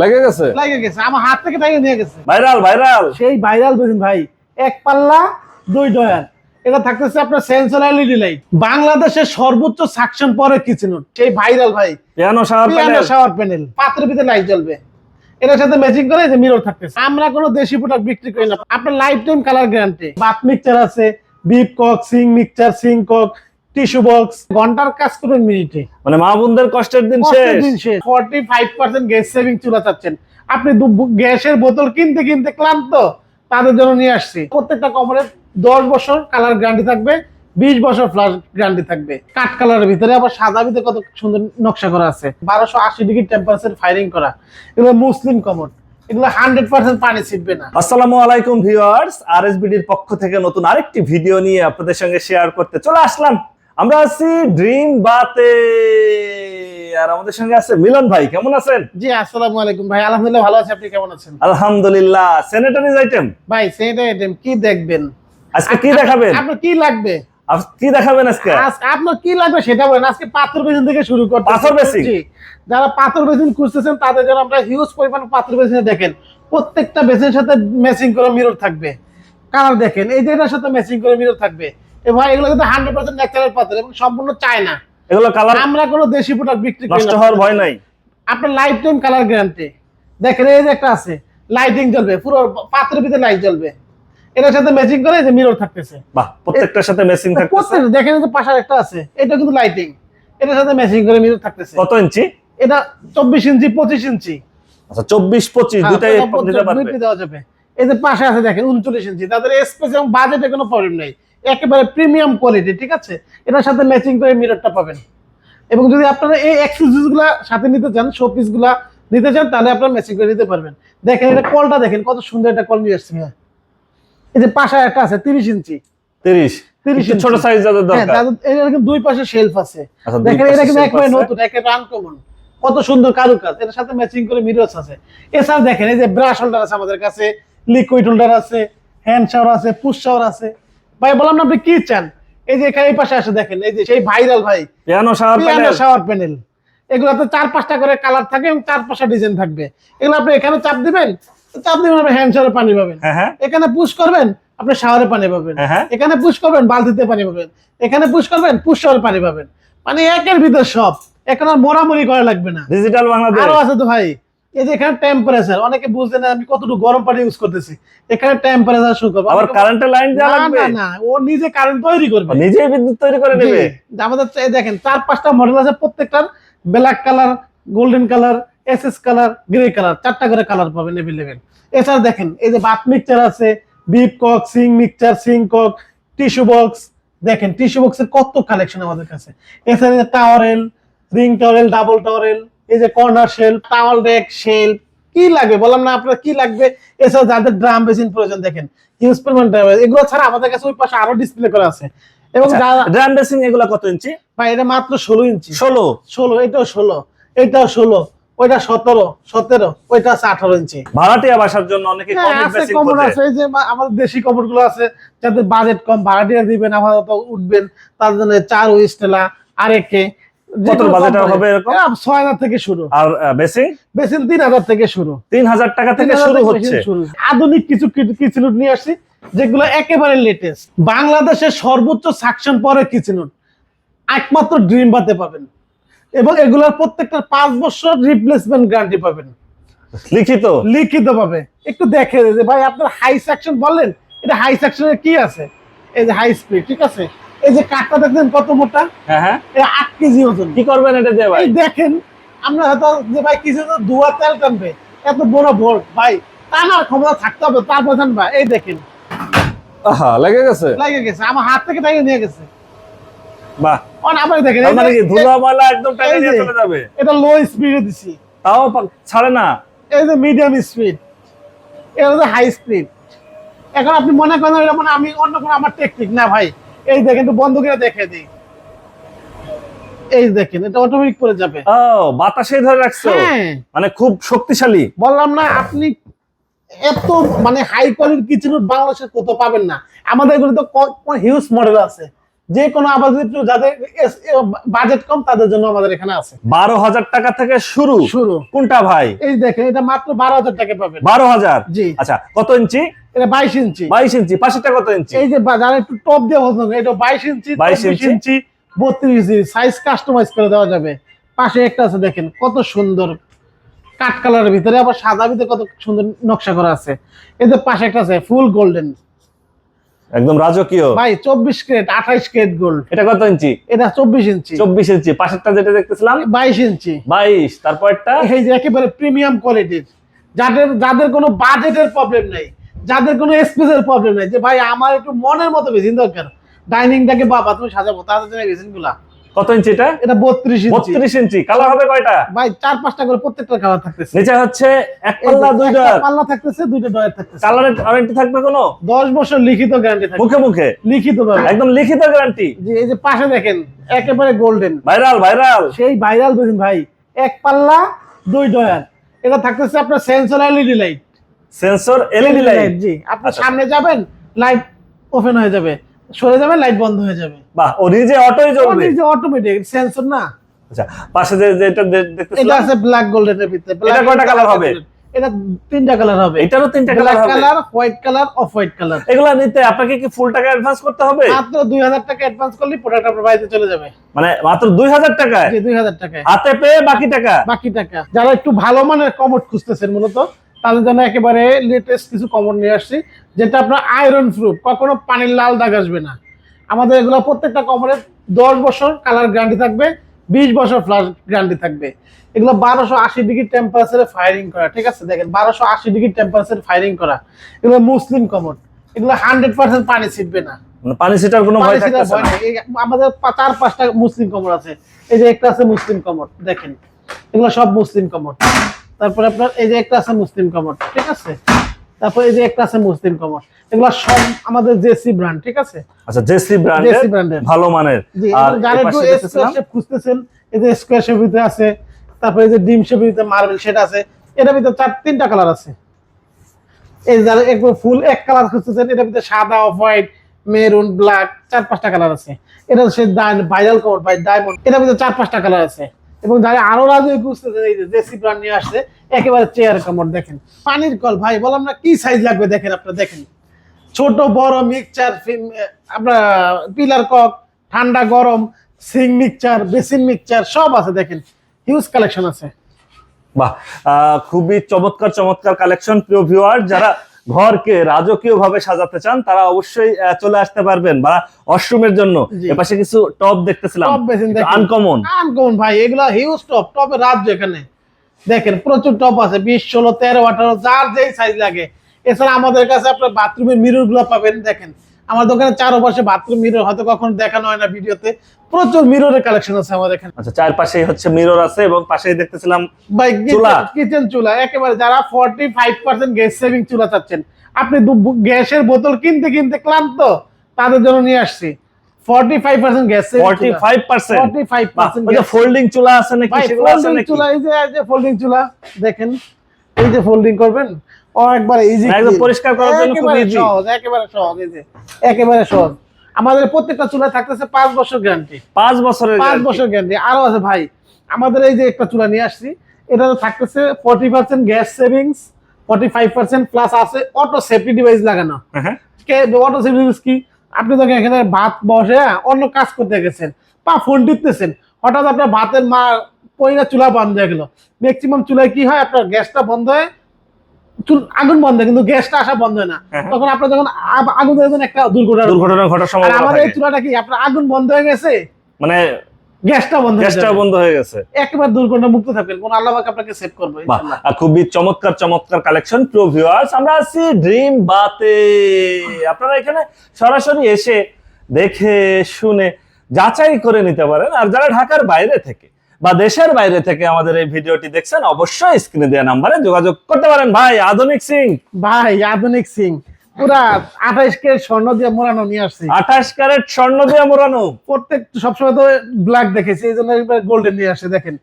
লেগে গেছে। লাগে গেছে আমার হাত থেকে নিয়ে গেছে। Viral viral. সেই ভাইরাল বেসিন ভাই এক পাল্লা দুই ডয়ার এটা থাকতেছে আপনার সেন্সর এলইডি লাইট বাংলাদেশের সর্বোচ্চ সাকশন পরে কিচেন সেই ভাইরাল ভাই। Piano shower piano panel shower panel পাত্রের ভিতরে লাইট জ্বলবে। এটার সাথে ম্যাচিং করে যে মিরর থাকতেছে। আমরা কোনো দেশি প্রোডাক্ট বিক্রি করি না। আপনার life time colour guarantee bath mixture আছে bib cock sink mixture sink cock tissue box. ঘণ্টার কাজ করবেন মিনিটে। মানে মা বোনদের কষ্টের দিন শেষ। Forty five percent gas saving চুলা চাচ্ছেন। আপনি গ্যাসের বোতল কিনতে কিনতে ক্লান্ত তাদের জন্য নিয়ে আসছি। প্রত্যেকটা কোম্পানির দশ বছর কালার গ্যারান্টি থাকবে বিশ বছর ফ্লাশ গ্যারান্টি থাকবে। কালারের ভিতরে আবার সাদা ভিতরে কত সুন্দর নকশা করা আছে। বারোশো আশি ডিগ্রি টেম্পারেচার ফায়ারিং করা। এগুলো মুসলিম কমোড এগুলো হান্ড্রেড পার্সেন্ট পানি ছিটবে না। আসসালামু আলাইকুম ভিউয়ার্স আরএসবিডির পক্ষ থেকে নতুন আরেকটি ভিডিও নিয়ে আপনাদের সঙ্গে শেয়ার করতে চলে আসলাম। আমরা আছি ড্রিম বাতে। আর আমাদের সঙ্গে আছে মিলন ভাই কেমন আছেন? জি আসসালামু আলাইকুম ভাই। আলহামদুলিল্লাহ ভালো আছি। আপনি কেমন আছেন? আলহামদুলিল্লাহ। স্যানিটারিজ আইটেম ভাই সেইটা আইটেম কি দেখবেন? আজকে কি দেখাবেন? আপনার কি লাগবে? কি দেখাবেন আজকে? আজ- আপনার কি লাগবে সেটা বলেন। আজকে পাথর বেসিন থেকে শুরু করতে পাথর বেসিন? জি যারা পাথর বেসিন খুঁজতেছেন তাদের জন্য আমরা হিউজ পরিমাণ পাথর বেসিনে দেখেন। প্রত্যেকটা বেসিনের সাথে ম্যাচিং করে মিরর থাকবে। কালার দেখেন এই যে এটার সাথে ম্যাচিং করে মিরর থাকবে। এগুলো কিন্তু হান্ড্রেড পার্সেন্ট ন্যাচারাল পাথর এবং সম্পূর্ণ চায়না। এগুলো কালার আমরা কোনো দেশি প্রোডাক্ট বিক্রি করি নষ্ট হওয়ার ভয় নাই। আপনার লাইফ টাইম কালার গ্যারান্টি দেখেন এই যে একটা আছে লাইটিং জ্বলবে পুরো পাত্রের ভিতরে লাইট জ্বলবে। এটার সাথে ম্যাচিং করে যে মিরর থাকতেছে। বাহ প্রত্যেকটার সাথে মেসিং থাকতেছে। প্রত্যেক- দেখেন যে পাশার একটা আছে এটা কিন্তু লাইটিং এটার সাথে ম্যাচিং করে মিরর থাকতেছে। কত ইঞ্চি? এটা চব্বিশ ইঞ্চি পঁচিশ ইঞ্চি। আচ্ছা চব্বিশ পঁচিশ হ্যাঁ, দুটাই দিতে পারবে। দেওয়া যাবে। এই যে পাশে আছে দেখেন উনচল্লিশ ইঞ্চি। তাদের স্পেস এবং বাজেটে কোনো প্রবলেম নেই। একেবারে প্রিমিয়াম কোয়ালিটি ঠিক আছে? এটার সাথে ম্যাচিং করে মিররটা পাবেন। এবং যদি আপনারা এই অ্যাক্সেসরিজ সাথে নিতে চান শো পিসগুলা নিতে চান তাহলে আপনারা ম্যাচিং করে নিতে পারবেন। দেখেন এটা কলটা দেখেন কত সুন্দর একটা কল নিয়ে আসছে হ্যাঁ এই যে পাশে একটা আছে তিরিশ ইঞ্চি। তিরিশ। 30 ছোট সাইজ যাদের হ্যাঁ দরকার। তাদের কিন্তু দুই পাশে শেলফ আছে। আচ্ছা, দেখেন এটা কিন্তু একবারে নতুন একেবারে আনকমন কত সুন্দর কারুকাজ। এটার সাথে ম্যাচিং করে মিররস আছে। এছাড়া দেখেন এই যে ব্রাশ হোল্ডার আছে আমাদের কাছে। লিকুইড হোল্ডার আছে হ্যান্ড শাওয়ার আছে পুশ শাওয়ার আছে। ভাই বললাম না আপনি কি চান? এই যে এখানে এই পাশে আসে দেখেন এই যে সেই ভাইরাল ভাই। Piano shower panel shower panel এগুলোতে চার পাঁচটা করে কালার থাকে এবং চার পাঁচটা ডিজাইন থাকবে। এগুলো আপনি এখানে চাপ দিবেন চাপ দিবেন আপনি হ্যান্ড শাওয়ারে পানি পাবেন। হ্যাঁ হ্যাঁ। এখানে পুশ করবেন আপনি শাওয়ারে পানি পাবেন। হ্যাঁ। এখানে পুশ করবেন বালতিতে পানি পাবেন। এখানে পুশ করবেন পুশ শাওয়ারে পানি পাবেন। মানে একের ভিতর সব। এখন আর মোড়ামুড়ি করা লাগবে না। ডিজিটাল বাংলাদেশ আরও আছে তো ভাই। এই যে এখানে টেম্পারেচার অনেকে বুঝতে না আমি কতটুকু গরম পানি ইউজ করতেছি। এখানে টেম্পারেচার শো করব। আবার কারেন্টের লাইন দেওয়া না লাগবে? না না ও নিজে কারেন্ট তৈরি করবে। নিজেই বিদ্যুৎ তৈরি করে নেবে? আমাদের দেখেন চার পাঁচটা মডেল আছে প্রত্যেকটার black colour golden colour SS SS colour grey colour চারটা করে কালার পাবেন এভেলেবেল এছাড়া দেখেন এই যে বাথ মিক্সচার আছে bib cock sink mixture sink cock tissue box দেখেন টিস্যু বক্সের কত কালেকশন আমাদের কাছে। এছাড়া towel rail ring towel rail double towel rail এই যে corner shelf towel rack shelf কি লাগবে বললাম না আপনার কি লাগবে? এছাড়া যাদের ড্রাম বেসিন প্রয়োজন দেখেন হিউজ পরিমাণ drum এগুলো ছাড়া আমাদের কাছে ওই পাশে আরও ডিসপ্লে করা আছে। এবং ড্রাম বেসিং এগুলা কত ইঞ্চি? ভাই এটা মাত্র ষোলো ইঞ্চি। ষোলো? ষোলো এটাও ষোলো। এটাও ষোলো। ওইটা সতেরো সতেরো ওইটা আছে আঠারো ইঞ্চি। ভাড়াটিয়া বাসার জন্য অনেকে হ্যাঁ, কমিক আছে যে আমাদের দেশি কমরগুলো আছে যাদের বাজেট কম ভাড়াটিয়া দিবেন আপাতত উঠবেন তার জন্য চার উইস্টেলা আরেকে কত বাজেটের হবে এরকম? ছয় হাজার থেকে শুরু। আর বেসিং বেশি? তিন হাজার থেকে শুরু। তিন হাজার টাকা থেকে শুরু হচ্ছে। আধুনিক কিছু কিচেন নিয়ে আসছি যেগুলো একেবারে লেটেস্ট বাংলাদেশের সর্বোচ্চ সাকশন পরে কিচেন একমাত্র ড্রিম বাতে পাবেন। এবং এগুলোর প্রত্যেকটা পাঁচ বছর রিপ্লেসমেন্ট গ্যারান্টি পাবেন। লিখিত? লিখিত পাবে একটু দেখে যে ভাই আপনার হাই সেকশন বললেন এটা হাই সেকশনের কি আছে? এই যে হাই স্পিড ঠিক আছে? এই যে কাঠটা দেখছেন কত মোটা? হ্যাঁ হ্যাঁ। আট কেজি ওজন। কি করবেন এটা দিয়ে ভাই? দেখেন আমরা হয়তো যে ভাই কিছু তো দুয়া তেল টানবে এত বড় ভোল্ট ভাই টানার ক্ষমতা থাকতে হবে তারপর জানবা এই দেখেন। আহা লেগে গেছে? লাগে গেছে আমার হাত থেকে নিয়ে গেছে। বাহ। আবার দেখেন মানে কি ধুলা ময়লা একদম টাকা এই নিয়ে চলে যাবে? এটা লো স্পিডে দিছি। তাও ছাড়ে না? এই যে মিডিয়াম স্পিড এটা হাই স্পিড এখন আপনি মনে করেন এটা মানে আমি অন্য কোনো আমার টেকনিক না ভাই। এই দেখেন একটু বন্ধ করে দেখে দিই। এই দেখেন এটা অটোমেটিক করে যাবে। ও বাতাসে ধরে রাখছো? হ্যাঁ। মানে খুব শক্তিশালী। বললাম না আপনি এত মানে হাই কোয়ালিটির কিচেন বাংলাদেশে কোথাও পাবেন না। আমাদের এগুলো তো হিউজ মডেল আছে। যে কোনো যাদের বাজেট কম তাদের জন্য আমাদের এখানে আছে। বারো হাজার টাকা থেকে শুরু। শুরু। কোনটা ভাই? এই দেখেন এটা মাত্র বারো হাজার টাকা পাবেন। বারো হাজার? জি। আচ্ছা কত ইঞ্চি? এটা বাইশ ইঞ্চি। বাইশ ইঞ্চি পাশেরটা কত ইঞ্চি? এই যে যারা একটু টপ দিয়ে এটা বাইশ ইঞ্চি 22 চব্বিশ ইঞ্চি। ইঞ্চি বত্রিশ ইঞ্চি সাইজ কাস্টমাইজ করে দেওয়া যাবে। পাশে একটা আছে দেখেন কত সুন্দর কাঠ কালারের ভিতরে আবার সাদা ভিতরে কত সুন্দর নকশা করা আছে। এদের পাশে একটা আছে ফুল গোল্ডেন একদম রাজকীয়। ভাই চব্বিশ ক্যারেট আঠাইশ ক্যারেট গোল্ড এটা কত ইঞ্চি? এটা চব্বিশ ইঞ্চি। চব্বিশ ইঞ্চি। পাশেরটা যেটা দেখতেছিলাম? বাইশ ইঞ্চি। বাইশ। তারপরটা এই যে একেবারে প্রিমিয়াম কোয়ালিটির যাদের যাদের কোনো বাজেটের প্রবলেম নাই যাদের কোনো স্পেসের প্রবলেম নাই যে ভাই আমার একটু মনের মতো বেসিন দরকার। ডাইনিংটাকে বাবা তুমি সাজাবো তাদের জন্য বেসিনগুলা। কত ইঞ্চি এটা? এটা বত্রিশ ইঞ্চি। বত্রিশ ইঞ্চি। কালার হবে কয়টা? ভাই চার পাঁচটা করে প্রত্যেকটা কালার থাকতেছে। নিচে হচ্ছে এক পাল্লা দুই ডয়ার পাল্লা থাকতেছে দুইটা ডয়ার থাকতেছে। কালারের ওয়ারেন্টি থাকবে কোনো? দশ বছর লিখিত গ্যারান্টি থাকবে। মুখে মুখে? লিখিত একদম লিখিত গ্যারান্টি যে এই যে পাশে দেখেন একেবারে গোল্ডেন ভাইরাল ভাইরাল। সেই ভাইরাল বেসিন ভাই এক পাল্লা দুই ডয়ার। এটা থাকতেছে আপনার sensor LED light sensor LED light জি। আপনি আচ্ছা। সামনে যাবেন লাইট ওপেন হয়ে যাবে। সরে যাবেন লাইট বন্ধ হয়ে যাবে। বাহ ও নিজে অটোই জ্বলবে? যে অটোমেটিক সেন্সর না। আচ্ছা পাশে যে যেটা দে- এটা আছে ব্ল্যাক গোল্ডেনের ভিতরে। এটা কয়টা black হবে? এটা তিনটা কালার হবে। এটারও তিনটা কালার হবে? Colour white colour off white colour এগুলা নিতে আপনাকে কি ফুল টাকা অ্যাডভান্স করতে হবে? মাত্র দুই হাজার টাকা অ্যাডভান্স করলে প্রোডাক্ট আপনার বাড়িতে চলে যাবে। মানে মাত্র দুই হাজার টাকায়? জি দুই হাজার টাকায়। হাতে পেয়ে বাকি টাকা? বাকি টাকা। যারা একটু ভালো মানের কমোড খুঁজতেছেন মূলত তাদের জন্য একেবারে লেটেস্ট কিছু কমোড নিয়ে আসছি যেটা আপনার আয়রন প্রুফ কখনো পানির লাল দাগ আসবে না। আমাদের এগুলো প্রত্যেকটা কমোডের দশ বছর কালার গ্যারান্টি থাকবে বিশ বছর ফ্লাশ গ্যারান্টি থাকবে। এগুলো বারোশো আশি ডিগ্রি টেম্পারেচারে ফায়ারিং করা ঠিক আছে? দেখেন বারোশো আশি ডিগ্রি টেম্পারেচারে ফায়ারিং করা। এগুলো মুসলিম কমোড এগুলো হান্ড্রেড পার্সেন্ট পানি ছিটবে না। মানে পানি ছিটার কোনো ভয় নেই। আমাদের চার পাঁচটা মুসলিম কমর আছে। এই যে একটা আছে মুসলিম কমর দেখেন। এগুলো সব মুসলিম কমর তারপরে আপনার এই যে একটা আছে মুসলিম কমর ঠিক আছে? তারপর এই যে একটা আছে মুসলিম কমর। এগুলো সব আমাদের জেসি ব্র্যান্ড ঠিক আছে? আচ্ছা জেসি জেসি ব্র্যান্ডের। ভালো মানের। আর যারা একটু স্কোয়ার শেপ খুঁজতেছেন এই যে স্কোয়ার শেপ ভিতরে আছে তারপরে এই যে ডিম শেপ ভিতরে মার্বেল সেটা আছে এটার ভিতরে চার তিনটা কালার আছে। এই যে যারা একবার ফুল এক কালার খুঁজতেছেন এটার ভিতরে সাদা অফ হোয়াইট মেরুন ব্ল্যাক চার পাঁচটা কালার আছে। এটা সে ভাইরাল কমর বাই ডায়মন্ড এটার ভিতরে চার পাঁচটা কালার আছে। এবং যারা আরও রাজু খুঁজতেছেন এই যে ব্র্যান্ড নিয়ে আসছে, একেবারে চেয়ার কামড়, দেখেন। পানির কল, ভাই, বললাম না কি সাইজ লাগবে, দেখেন আপনারা, দেখেন। ছোট, বড় মিক্সচার আপনার পিলার কক ঠান্ডা, গরম সিং মিক্সচার বেসিন মিক্সচার সব আছে, দেখেন। হিউজ কালেকশন আছে। বাহ খুবই চমৎকার চমৎকার কালেকশন প্রিয় ভিউয়ার যারা ঘরকে রাজকীয় ভাবে সাজাতে চান তারা অবশ্যই চলে আসতে পারবেন। বা অশ্রমের জন্য। এপাশে কিছু টপ দেখতেছিলাম। আনকমন আনকমন ভাই এগুলা হিউজ টপ টপে রাজ্য এখানে। দেখেন প্রচুর টপ আছে। বিশ ষোলো তেরো আঠারো যার যেই সাইজ লাগে। এছাড়া আমাদের কাছে আপনার বাথরুমের মিররগুলো পাবেন দেখেন। আমার দোকানে চারপাশে বাথরুম মিরর হয়তো কখনো দেখানো হয় না ভিডিওতে। প্রচুর মিররের কালেকশন আছে আমাদের এখানে। আচ্ছা চারপাশেই হচ্ছে মিরর আছে এবং পাশেই দেখতেছিলাম চুলা। কিচেন চুলা। একেবারে যারা forty five percent gas saving চুলা চাচ্ছেন আপনি গ্যাসের বোতল কিনতে কিনতে ক্লান্ত তাদের জন্য নিয়ে আসছি। Forty five percent gas forty five percent folding চুলা আছে নাকি সেগুলো আছে নাকি? চুলা এই যে ফোল্ডিং চুলা দেখেন। এই যে ফোল্ডিং করবেন ও একবার ইজি একদম পরিষ্কার করার জন্য খুব easy। সহজ একেবারে সহজ এই যে একেবারে সহজ। আমাদের প্রত্যেকটা চুলা থাকতেছে পাঁচ বছর গ্যারান্টি পাঁচ বছরের পাঁচ guarantee। বছর গ্যারান্টি আরও আছে ভাই আমাদের এই যে একটা চুলা নিয়ে আসছি এটা থাকতেছে forty percent gas savings forty five percent plus আছে অটো সেফটি ডিভাইস লাগানো। হ্যাঁ, অটো সেফটি ডিভাইস কি? আপনি যখন এখানে ভাত বসে হ্যাঁ, অন্য কাজ করতে গেছেন বা ফোন টিপতেছেন। হঠাৎ আপনার ভাতের মা পয়লা চুলা বন্ধ হয়ে গেল। ম্যাক্সিমাম চুলায় কি হয়? আপনার গ্যাসটা বন্ধ হয় চুল আগুন বন্ধ হয় কিন্তু গ্যাসটা আসা বন্ধ হয় না। হ্যাঁ। তখন আপনার যখন আগুন ধরে দেন একটা দুর্ঘটনা দুর্ঘটনা ঘটার সম্ভাবনা আমাদের এই চুলাটা কি আপনার আগুন বন্ধ হয়ে গেছে? মানে গ্যাসটা বন্ধ গ্যাসটা বন্ধ হয়ে গেছে। একেবারে দুর্ঘটনা মুক্ত থাকবেন। কোন আল্লাহ পাক আপনাকে সেভ করবে বাহ খুবই চমৎকার চমৎকার কালেকশন প্রিয় ভিউয়ার্স আমরা আছি ড্রিম বাতে আপনারা এখানে সরাসরি এসে দেখে শুনে যাচাই করে নিতে পারেন। আর যারা ঢাকার বাইরে থেকে বা দেশের বাইরে থেকে আমাদের এই ভিডিওটি দেখছেন অবশ্যই স্ক্রিনে দেওয়া নাম্বারে যোগাযোগ করতে পারেন। ভাই আধুনিক সিং। ভাই আধুনিক সিং। পুরা কে স্বর্ণ দিয়ে মোড়ানো নিয়ে আসছি। আঠাশ ক্যারেট স্বর্ণ দিয়ে মোড়ানো। প্রত্যেক সবসময় তো ব্ল্যাক দেখেছি এই জন্য গোল্ডেন নিয়ে আসে দেখেন।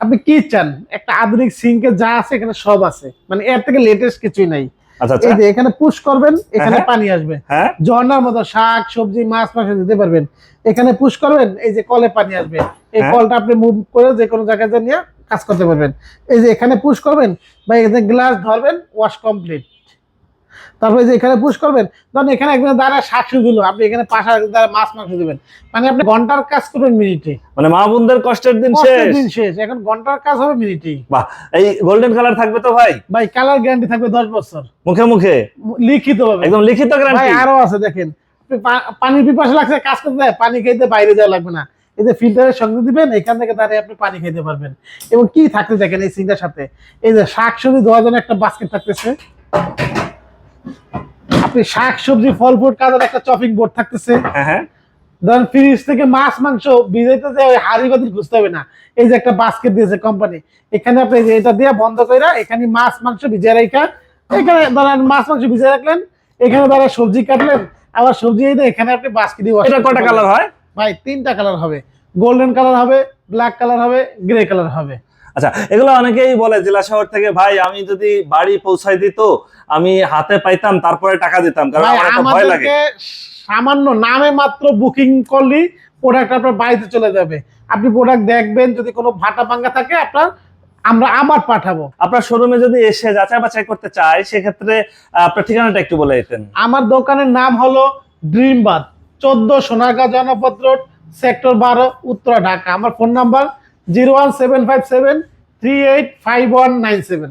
আপনি কি চান? একটা আধুনিক সিঙ্কে যা আছে এখানে সব আছে। মানে এর থেকে লেটেস্ট কিছুই নাই। এই যে এখানে পুশ করবেন এখানে হ্যাঁ। পানি আসবে। হ্যাঁ। ঝর্ণার মতো শাক সবজি মাছ মাংস দিতে পারবেন। এখানে পুশ করবেন এই যে কলে পানি আসবে। এই হ্যাঁ। কলটা আপনি মুভ করে যে কোনো জায়গায় নিয়ে কাজ করতে পারবেন। এই যে এখানে পুশ করবেন বা এখানে গ্লাস ধরবেন ওয়াশ কমপ্লিট তারপরে যে এখানে পুশ করবেন ধরুন এখানে একজন দ্বারা শাক সবজি দিল আপনি এখানে পাশা দ্বারা মাছ মাংস দিবেন। মানে আপনি ঘণ্টার কাজ করবেন মিনিটে। মানে মা বোনদের কষ্টের দিন শেষ। দিন শেষ। এখন ঘণ্টার কাজ হবে মিনিটে বাহ এই গোল্ডেন কালার থাকবে তো ভাই? ভাই কালার গ্যারান্টি থাকবে দশ বছর। মুখে মুখে? লিখিত হবে একদম লিখিত ভাই গ্যারান্টি আরও আছে দেখেন। পানির পিপাসা লাগছে কাজ করতে পানি খেতে বাইরে যাওয়া লাগবে না। এই যে ফিল্টারের সঙ্গে দিবেন এখান থেকে দাঁড়িয়ে আপনি পানি খেতে পারবেন। এবং কি থাকতে দেখেন এই সিংটার সাথে? এই যে শাক সবজি ধোয়ার জন্য একটা বাস্কেট থাকতেছে। আপনি শাক সবজি ফল ফ্রুট কাজার একটা চপিং বোর্ড থাকতেছে। হ্যাঁ হ্যাঁ। ধরেন ফ্রিজ থেকে মাছ মাংস ভিজাইতে ওই হাড়ি বাতিল খুঁজতে হবে না। এই যে একটা বাস্কেট দিয়েছে কোম্পানি এখানে আপনি এটা দিয়ে বন্ধ করে এখানে মাছ মাংস ভিজিয়ে রেখা এখানে ধরেন মাছ মাংস ভিজিয়ে রাখলেন এখানে ধরে সবজি কাটলেন আবার সবজি এই এখানে আপনি বাস্কেট দিয়ে এটা কয়টা কালার হয়? ভাই তিনটা কালার হবে। গোল্ডেন কালার হবে ব্ল্যাক কালার হবে গ্রে কালার হবে। আচ্ছা এগুলো অনেকেই বলে জেলা শহর থেকে ভাই আমি যদি বাড়ি পৌঁছাই দিত আমি হাতে পাইতাম তারপরে টাকা দিতাম কারণ আমার একটা ভয় লাগে। সামান্য নামে মাত্র বুকিং করলেই প্রোডাক্ট আপনার বাড়িতে চলে যাবে। আপনি প্রোডাক্ট দেখবেন যদি কোনো ভাটা ভাঙ্গা থাকে আপনার আমরা আবার পাঠাবো। আপনার শোরুমে যদি এসে যাচাই বাছাই করতে চাই সেক্ষেত্রে আপনার ঠিকানাটা একটু বলে দিতেন। আমার দোকানের নাম হলো ড্রিম বাদ চোদ্দ সোনারগাঁ জনপদ রোড সেক্টর বারো উত্তরা ঢাকা। আমার phone number zero one seven five seven three eight five one nine seven.